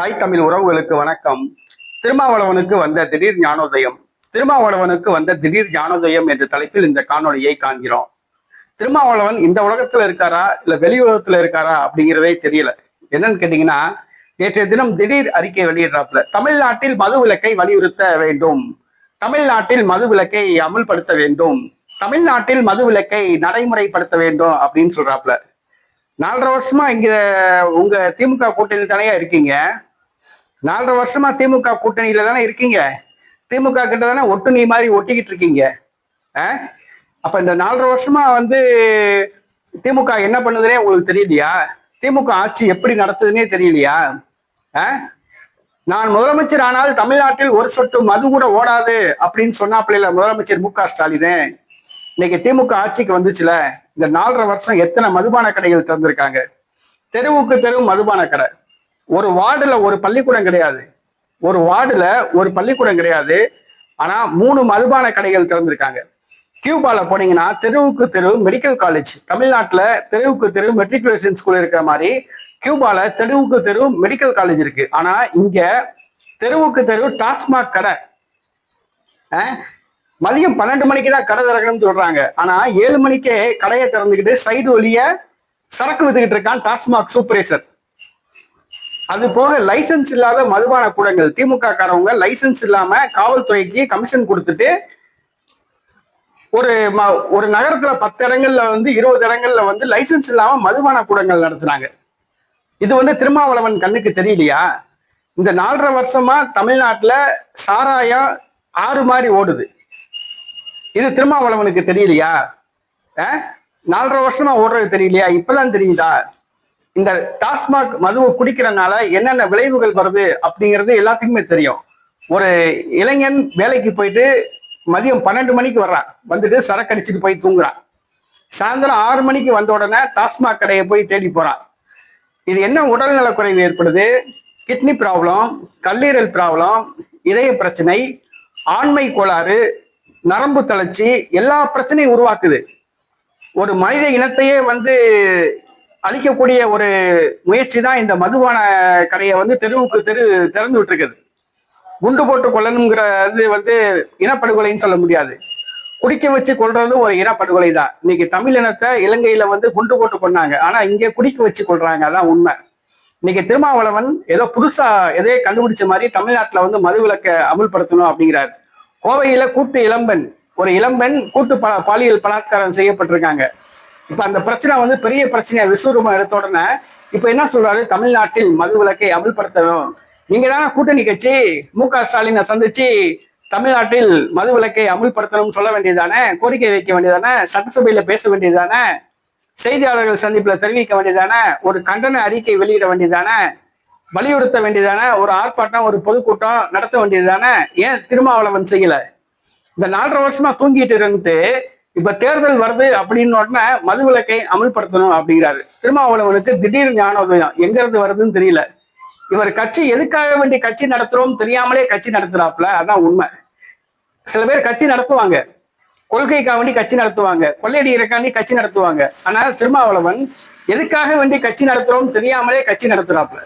தாய் தமிழ் உறவுகளுக்கு வணக்கம். திருமாவளவனுக்கு வந்த திடீர் ஞானோதயம். திருமாவளவனுக்கு வந்த திடீர் ஞானோதயம் என்ற தலைப்பில் இந்த காணொளியை காண்கிறோம். திருமாவளவன் இந்த உலகத்துல இருக்காரா? இல்ல வெளி உலகத்துல இருக்காரா? அப்படிங்கிறதே தெரியல. என்னன்னு கேட்டீங்கன்னா நேற்றைய தினம் திடீர் அறிக்கை வெளியிடுறாப்புல தமிழ்நாட்டில் மது விலக்கை வலியுறுத்த வேண்டும். தமிழ்நாட்டில் மது விலக்கை அமுல்படுத்த வேண்டும். தமிழ்நாட்டில் மது விலக்கை நடைமுறைப்படுத்த வேண்டும். அப்படின்னு சொல்றாப்புல. நாலரை வருஷமா இங்க உங்க திமுக கூட்டணி தானே இருக்கீங்க? நாலரை வருஷமா திமுக கூட்டணியில தானே இருக்கீங்க. திமுக கிட்ட தானே ஒட்டு நீ மாதிரி ஒட்டிக்கிட்டு இருக்கீங்க. ஆ? அப்ப இந்த நாலரை வருஷமா வந்து திமுக என்ன பண்ணுதுன்னே உங்களுக்கு தெரியலையா? திமுக ஆட்சி எப்படி நடத்துதுன்னே தெரியலையா? ஆ? நான் முதலமைச்சர் ஆனால் தமிழ்நாட்டில் ஒரு சொட்டு மது கூட ஓடாது அப்படின்னு சொன்னாப்பிள்ளைல முதலமைச்சர் மு க ஸ்டாலின். இன்னைக்கு திமுக ஆட்சிக்கு வந்துச்சுல. இந்த நாலரை வருஷம் எத்தனை மதுபான கடைகள் திறந்திருக்காங்க? தெருவுக்கு தெரு மதுபான கடை. ஒரு வார்டுல ஒரு பள்ளிக்கூடம் கிடையாது. ஒரு வார்டுல ஒரு பள்ளிக்கூடம் கிடையாது. ஆனா மூணு மதுபான கடைகள் திறந்திருக்காங்க. கியூபால போனீங்கன்னா தெருவுக்கு தெரு மெடிக்கல் காலேஜ் தமிழ்நாட்டுல தெருவுக்கு தெரு மெட்ரிகுலேஷன் ஸ்கூல் இருக்கிற மாதிரி கியூபால தெருவுக்கு தெரு மெடிக்கல் காலேஜ் இருக்கு. ஆனா இங்க தெருவுக்கு தெரு டாஸ்மாக் கடை. மதியம் பன்னெண்டு மணிக்கு தான் கடை திறக்கணும்னு சொல்றாங்க. ஆனா ஏழு மணிக்கே கடையை திறந்துக்கிட்டு சைடு வழிய சரக்கு வித்துக்கிட்டு இருக்கான் டாஸ்மாக் சூப்பரேசர். அது போக லைசென்ஸ் இல்லாத மதுபான கூடங்கள். திமுக காரவங்க லைசென்ஸ் இல்லாம காவல்துறைக்கு கமிஷன் கொடுத்துட்டு ஒரு ம- ஒரு நகரத்துல பத்து இடங்கள்ல வந்து இருபது இடங்கள்ல வந்து லைசன்ஸ் இல்லாம மதுபான கூடங்கள் நடத்துனாங்க இது வந்து திருமாவளவன் கண்ணுக்கு தெரியலையா? இந்த நாலரை வருஷமா தமிழ்நாட்டுல சாராயம் ஆறு மாதிரி ஓடுது. இது திருமாவளவனுக்கு தெரியலையா? நாலரை வருஷமா ஓடுறது தெரியலையா? இப்பதான் தெரியுதா? இந்த டாஸ்மாக் மதுவை குடிக்கிறனால என்னென்ன விளைவுகள் வருது அப்படிங்கிறது எல்லாத்துக்குமே தெரியும். ஒரு இளைஞன் வேலைக்கு போயிட்டு மதியம் பன்னெண்டு மணிக்கு வர்றான். வந்துட்டு சரக்கு அடிச்சுட்டு போய் தூங்குறான். சாயந்தரம் ஆறு மணிக்கு வந்த உடனே டாஸ்மாக் கடையை போய் தேடி போறான். இது என்ன உடல்நல குறைவு ஏற்படுது? கிட்னி ப்ராப்ளம் கல்லீரல் ப்ராப்ளம் இதய பிரச்சனை ஆண்மை கோளாறு நரம்பு தளர்ச்சி எல்லா பிரச்சனையும் உருவாக்குது. ஒரு மனித இனத்தையே வந்து அழிக்கக்கூடிய ஒரு முயற்சி தான் இந்த மதுபான கடையை வந்து தெருவுக்கு தெரு திறந்து விட்டுருக்குது. குண்டு போட்டு கொல்லணுங்கிற இது வந்து இனப்படுகொலைன்னு சொல்ல முடியாது. குடிக்க வச்சு கொள்றதும் ஒரு இனப்படுகொலை தான் இன்னைக்கு தமிழ் இனத்தை இலங்கையில வந்து குண்டு போட்டு கொன்னாங்க. ஆனா இங்க குடிக்க வச்சு கொள்றாங்க. அதான் உண்மை. இன்னைக்கு திருமாவளவன் ஏதோ புதுசா எதையோ கண்டுபிடிச்ச மாதிரி தமிழ்நாட்டுல வந்து மது மதுவிலக்க அமுல்படுத்தணும் அப்படிங்கிறார். கோவையில கூட்டு இளம்பெண் ஒரு இளம்பெண் கூட்டு ப பாலியல் பலாத்காரம் செய்யப்பட்டிருக்காங்க. இப்ப அந்த பிரச்சனை வந்து பெரிய பிரச்சனையா விஸ்வரூபம் எடுத்த உடனே இப்ப என்ன சொல்றாரு? தமிழ்நாட்டில் மது விலக்கை அமல்படுத்தணும். நீங்க தானே கூட்டணி கட்சி மு க ஸ்டாலினை சந்திச்சு தமிழ்நாட்டில் மது விலக்கை அமுல்படுத்தணும்னு சொல்ல வேண்டியதானே கோரிக்கை வைக்க வேண்டியதானே சட்டசபையில பேச வேண்டியதானே செய்தியாளர்கள் சந்திப்புல தெரிவிக்க வேண்டியதானே ஒரு கண்டன அறிக்கை வெளியிட வேண்டியதானே வலியுறுத்த வேண்டியதானே ஒரு ஆர்ப்பாட்டம் ஒரு பொதுக்கூட்டம் நடத்த வேண்டியதுதானே? ஏன் திருமாவளவன் செய்யல? இந்த நாலரை வருஷமா தூங்கிட்டு இருந்துட்டு இப்ப தேர்தல் வருது அப்படின்னு உடனே மதுவிலக்கை அமல்படுத்தணும் அப்படிங்கிறாரு. திருமாவளவனுக்கு திடீர் ஞானோதயம். எங்க இருந்து வருதுன்னு தெரியல. இவர் கட்சி எதுக்காக வேண்டி கட்சி நடத்துறோம் தெரியாமலே கட்சி நடத்துறாப்புல? அதான் உண்மை. சில பேர் கட்சி நடத்துவாங்க. கொள்கைக்காக வேண்டி கட்சி நடத்துவாங்க. கொள்ளையடிக்கிறக்காண்டி கட்சி நடத்துவாங்க. ஆனா திருமாவளவன் எதுக்காக வேண்டி கட்சி நடத்துறோம் தெரியாமலே கட்சி நடத்துறாப்புல?